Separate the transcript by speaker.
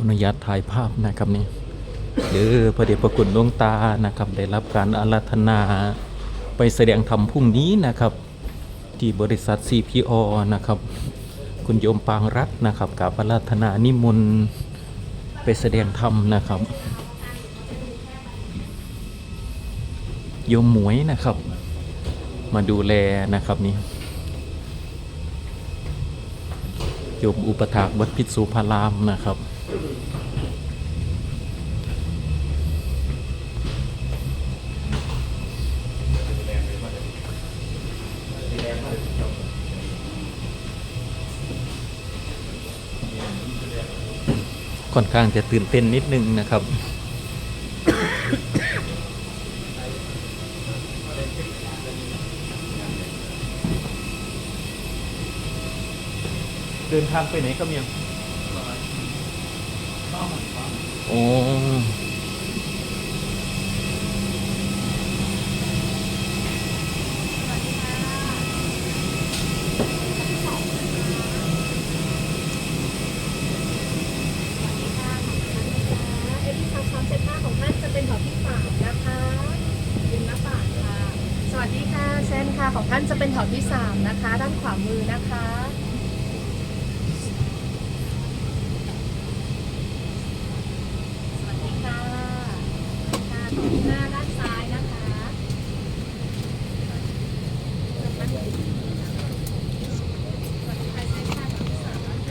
Speaker 1: อนุญาตถ่ายภาพนะครับนี่เด้อพระเดชพระคุณหลวงตานะครับได้รับการอาราธนาไปแสดงธรรมพรุ่งนี้นะครับ ที่บริษัท CPO นะครับ คุณโยมปางรัตน์นะครับกับอาราธนานิมนต์ไปแสดงธรรมนะครับโยมหมวยนะครับ มาดูแลนะครับนี่โยมอุปถากวัดพิษสุพารามนะครับ ค่อนข้างจะตื่นเต้นนิดนึงนะครับเดินทางไปไหนก็มี โอ้
Speaker 2: เอ็มซับซ้ำเซตห้าของท่านจะเป็นหอที่สามนะคะยินหน้าปากค่ะสวัสดีค่ะเซนค่ะของท่านจะเป็นหอที่สามนะคะ ด้านขวามือนะคะ